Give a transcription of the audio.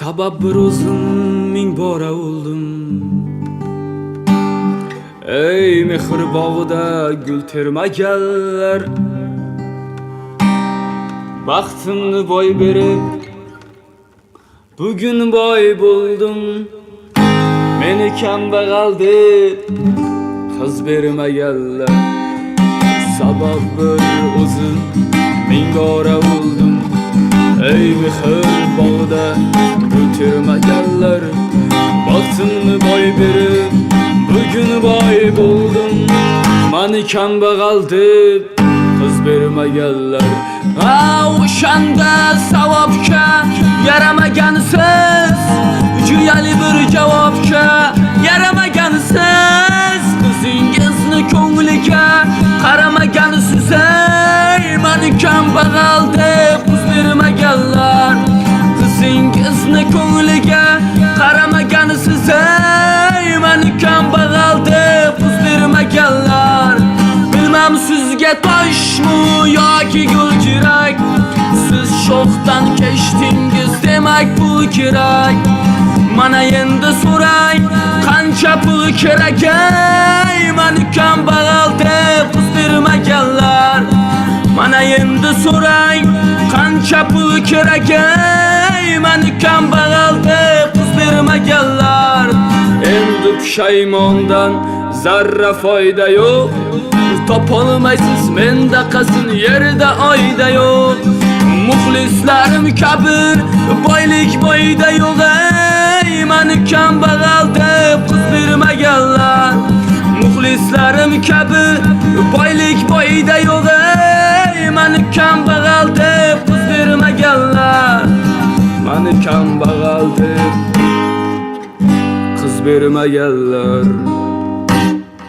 Sabah bir uzun min bora oldum. Ey mehir bağda gül termegeller Baktımdı boy berip Bugün boy buldum. Meni kembegaldi Kız berime geller. Sabah bir uzun min bora oldum Ey götürme geller. Baktın mı boy berip Bugün boy buldum Mani kembegaldi Kız berime geller. Ha uşanda savapka Yaramagansiz Juyali bir javobga Yaramagansiz Qizingizni ko'ngliga Qaramagansiz ey Mani kambag'al deb Qaramagansiz ey Mani kambag'al deb Quz bermaganlar Bilmem sizga toshmu yoki gulchirak Siz shoxdan kechdingiz demak pul kerak Mana endi so'ray qancha pul kerak ey Mani kambag'al deb qiz bermaganlar Mana endi so'ray qancha pul kerak ey kambag'al deb qiz bermaganlar Endi pushaymondan zarra foyda yo'q Topolmaysiz menda qasin yerda oyda yo'q Muxlislarim kabir boylik boyda yo'q ey. Mani kambag'al deb qiz bermaganlar Muxlislarim kabi boylik boyda yo'q ey. Mani kambag'al deb qiz bermaganlar Mani kambag'al bermaganlar